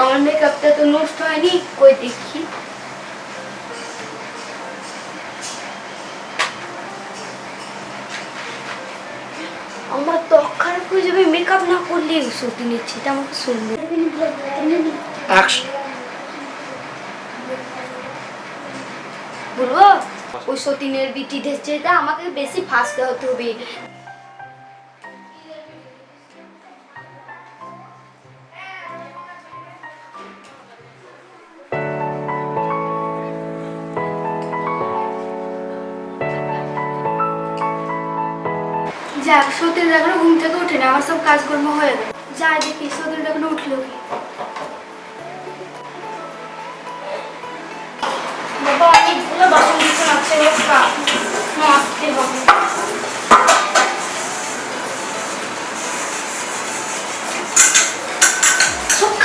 আমার মেকআপটা তো নষ্ট হয়নি কই দেখি। আমার তো খারাপ হয়ে যাবে মেকআপ না করলে সত্যি নিচ্ছি এটা আমাকে সুন্দর বলব? ওই সতীনের বিটি ধেসছে আমাকে বেশি ফাঁসতে হতে হবে। সতীন এখনও ঘুম থেকে ওঠে না, আমার সব কাজকর্ম হয়ে গেল যাই দেখি সতীন এখনও উঠল কি?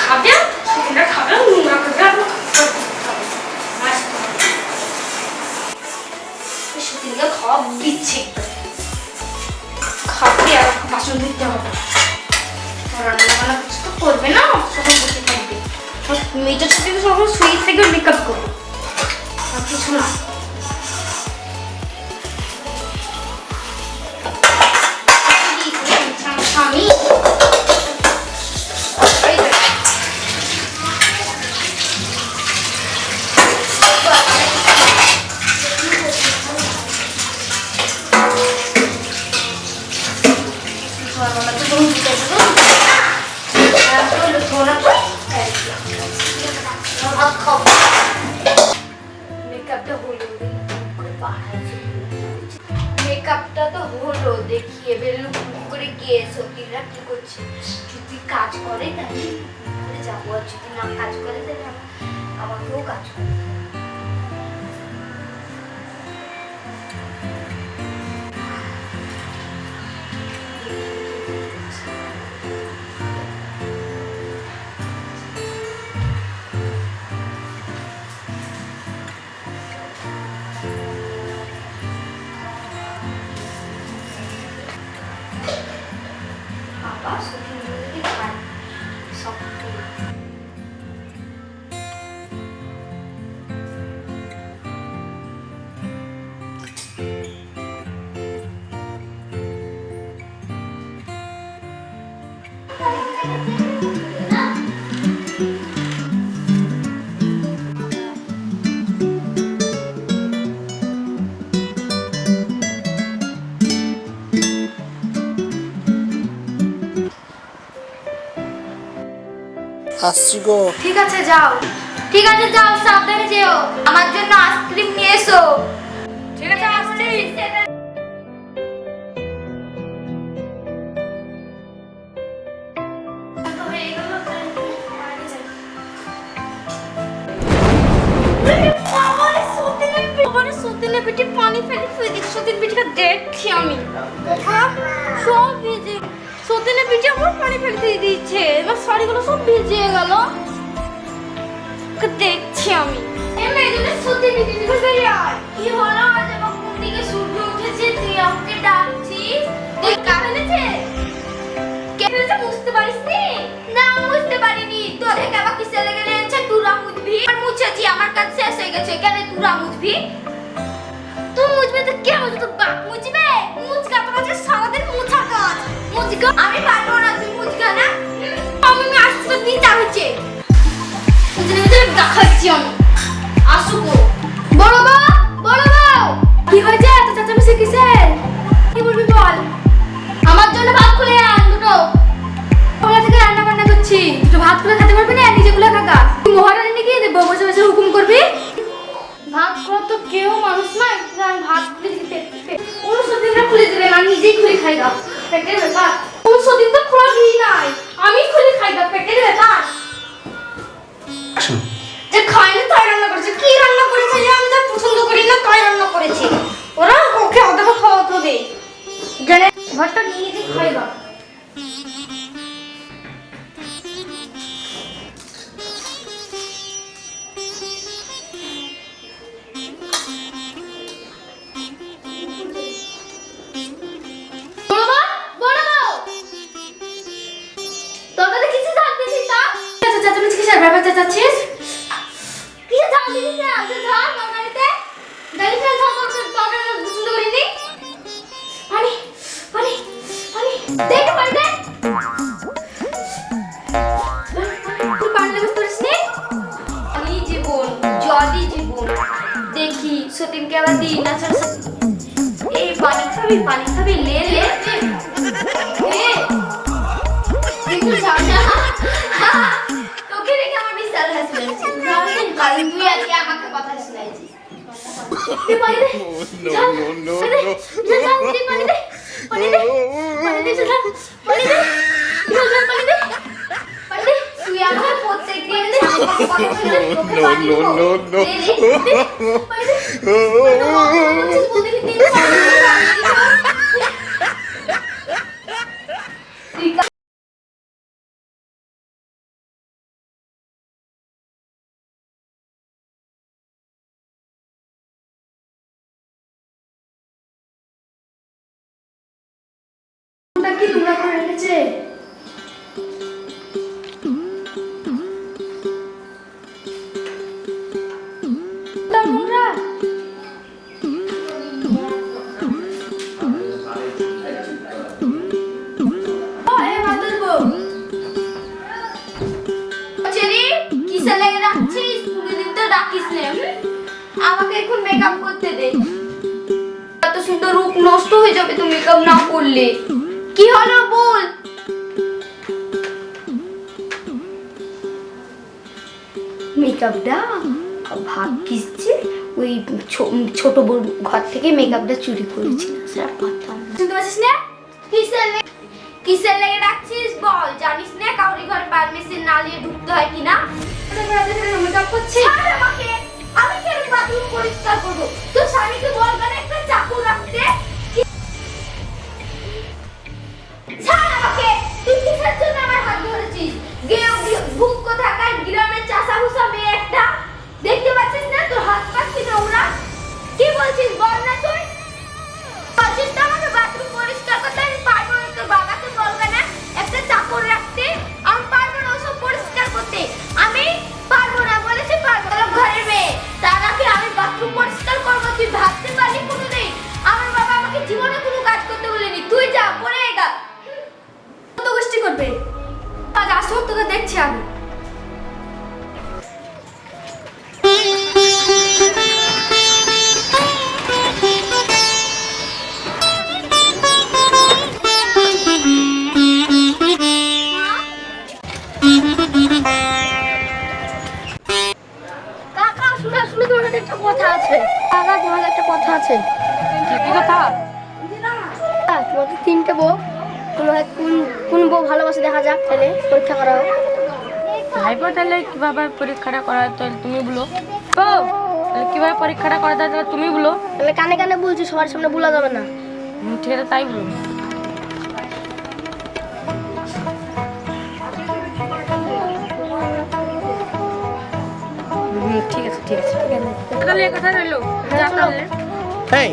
খাবে? সেটা খাবে আর খাওয়া দিচ্ছে। বাসন দিতে হবে রান্না বান্না কিছু তো করবে না। সবাই বসে থাকবে মেয়েটার সাথে তো সবাই শুয়ে থেকে মেকআপ করবে। আর কিছু না। মেকআপটা হলো মেকআপটা তো হলো দেখি এবার করে গিয়ে সতীরা কি করছে যদি কাজ করে তাহলে যাব আর যদি না কাজ করে তাহলে আম- আমাকেও কাজ করে আসছি গো। ঠিক আছে যাও। ঠিক আছে যাও সাবধানে যেও। আমার জন্য আইসক্রিম নিয়ে এসো। ঠিক আছে আসছি। পানি ফেলে দেখ সতীন পিঠিটা দেখছি আমি। হ্যাঁ, সব ভিজে সতীনের পিঠে আমার পানি ফেলে দিয়ে দিচ্ছে এবার শাড়িগুলো সব ভিজে গেল। দেখছি আমি। তুই আমাকে আমার কাজ শেষ হয়ে গেছে। কেন তুরা মুছবি তুই মুছবে তো কে মুছবে? মুছবে? মুছকা তোমার সারাদিন মুছা কাজ আমি পারব না তুই না? আমি আমি আসতে তো দিতে হচ্ছে। মুছলে মুছলে দেখাচ্ছি আমি। আসুক বড় বউ বড় বউ কি হয়েছে? এত চাচামেচি কিসের? বলবি বল? আমার জন্য ভাত খুলে আন দুটো। ওরা থেকে বান্না করছি। দুটো ভাত খুলে খেতে পারবি না? নিজে খুলে এই পানি খাবি পানি খাবি লে লে তোকে রেখে আমার বিশাল হাসি লাগছে কারণ তুই আজকে আমাকে কথা শোনাইছিস। দে। পানি দে। পানি দে পানি দে। পানি দে পানি দে। দে। তুই কা- কি নোংরা করে রেখেছে হুম? আমাকে এখন মেকআপ করতে দে। এত সুন্দর রূপ নষ্ট হয়ে যাবে তুমি মেকআপ না করলে। কি হলো বল? মেকআপটা ভাগ্যিস যে ওই ছোট বোন ঘর থেকে মেকআপটা চুরি করেছিল সেটা পারতাম শুনতে পাচ্ছিস না? কিসের কিসের লেগে রাখছিস বল? জানিস না কাউরি ঘরে পারমিশন না নিয়ে ঢুকতে হয় কিনা? মেকআপ করছি আমাকে। আমি কেন বাথরুম পরিষ্কার করব? তো স্বামীকে বল একটা চাকু রাখতে? ছাড় তুই কিসের জন্য আমার হাত ধরেছিস? কোথাকার গ্রামের চাষা ভুষা মেয়ে একটা। তোকে দেখছি আমি কথা আছে। কাকা একটা কথা আছে। কি কথা? তোমাদের তিনটে বউ। কোন কোন বউ ভালোবাসে দেখা যাক তাহলে পরীক্ষা করা হোক ভাইপো তাহলে কীভাবে পরীক্ষাটা করা হয় তাহলে তুমি বলো। ও তাহলে কীভাবে পরীক্ষাটা করা যায় তাহলে তুমি বলো। তাহলে কানে কানে বলছি সবার সামনে বলা যাবে না। ঠিক আছে তাই বলো। হুম, ঠিক আছে ঠিক আছে। তাহলে কথা রইল। যা তাহলে। এই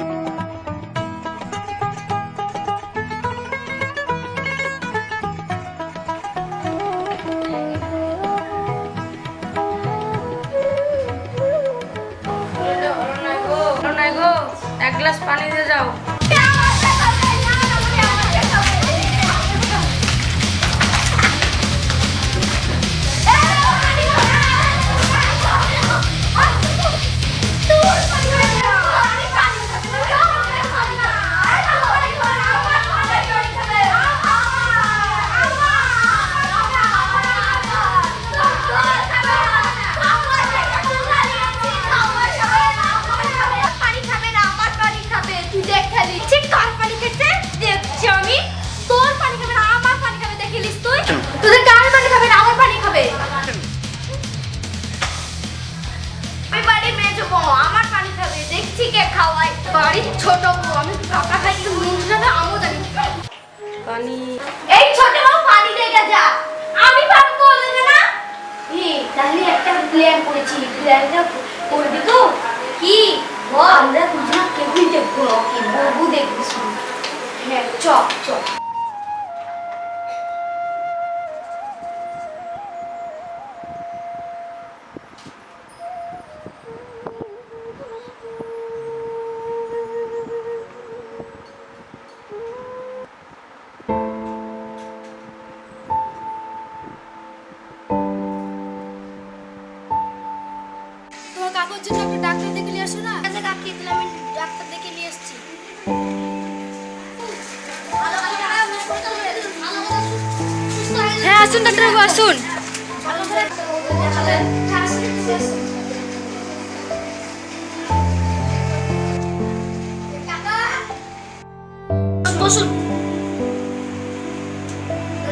প্ল্যান করেছি প্ল্যানটা করবি তো? কি? আমরা দুজন কেউই দেখব না কি বলব দেখব হ্যাঁ চক চল ডাক্তার দেখে নিয়ে আসো না? আচ্ছা কাকি আমি ডাক্তার দেখে নিয়ে এসেছি হ্যাঁ আসুন ডাক্তারবাবু আসুন। বসুন।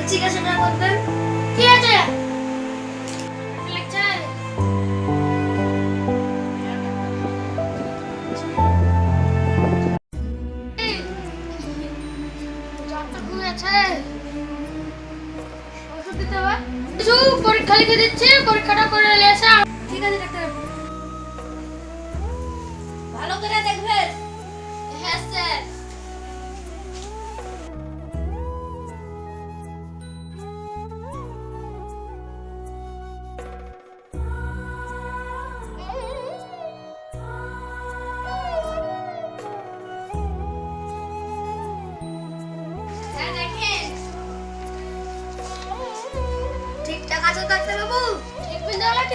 চিকিৎসাটা করবেন। কি আছে দিচ্ছে পরীক্ষাটা করে নিয়ে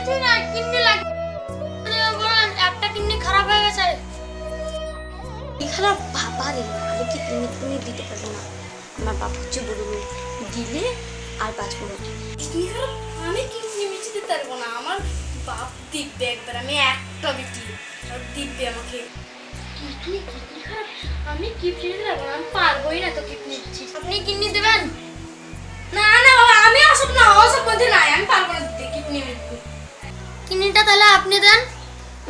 কিছু না কিডনি লাগবে একটা কিডনি খারাপ হয়ে গেছে। এখানে বাবা রে আমি কি তুমি তুমি দিতে পারব না? আমার বাপ হচ্ছে বড় দিলে আর বাঁচবো না। আমি কিডনি মিটি দিতে পারব না। আমার বাপ দিব্যে একবার আমি একটা বিটি দিব্যে আমাকে। কিডনি কিডনি খারাপ? আমি কিডনি দিতে পারব না আমি পারবোই না তো কিডনি আপনি কিডনি দেবেন? না না বাবা আমি ওসব না ওসব মধ্যে নাই আমি পারব না দিতে কিডনি কিডনিটা তাহলে আপনি দেন।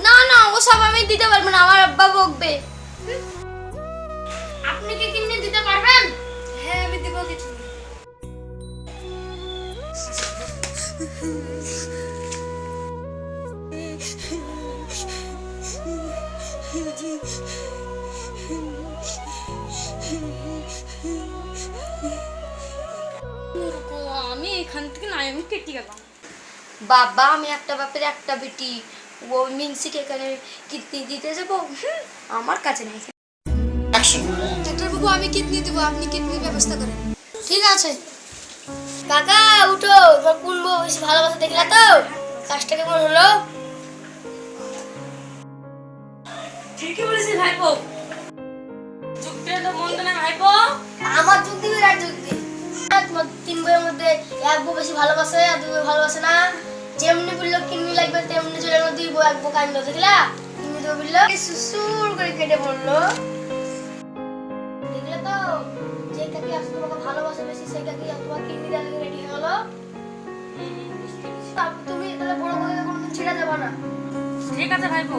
না না ওসব আমি দিতে পারব না আমার আব্বা বকবে। আপনি কি কিডনি দিতে পারবেন? হ্যাঁ আমি দেবো কিছু। আমি এখান থেকে নাই আমি কেটে গেলাম। বাবা আমি একটা বাপের একটা বেটি। ও মিনসিকে এখানে কিডনি দিতে যাব? হুম, আমার কাছে নাই। অ্যাকশন ডাক্তারবাবু আমি কিডনি দেবো আপনি কিডনির ব্যবস্থা করেন। ঠিক আছে। কাকা উঠো এবার কোন বউ বেশি ভালোবাসা দেখলা তো? কাজটা কেমন হলো? ঠিকই বলেছি ভাইপো। যুগটা তো মন্দ না ভাইপো। আমার দিবি আর যুগ তোমার তিন বইয়ের মধ্যে এক বউ বেশি ভালোবাসে আর দুই বউ ভালোবাসে না। যেমনি বলল কিনি লাগবে তেমনি চলে গেল দুই বউ এক বউ কান্দ দেখলা? কিনি তো বলল সুসুর করে কেটে পড়ল। দেখলে তো যে কাকি আসলে তোমাকে ভালোবাসে বেশি সেই কাকি তোমার কিনি দেওয়া রেডি হয়ে গেলো? তুমি তাহলে বড় করে কোনোদিন ছেড়ে যাবে না। ঠিক আছে ভাইপো।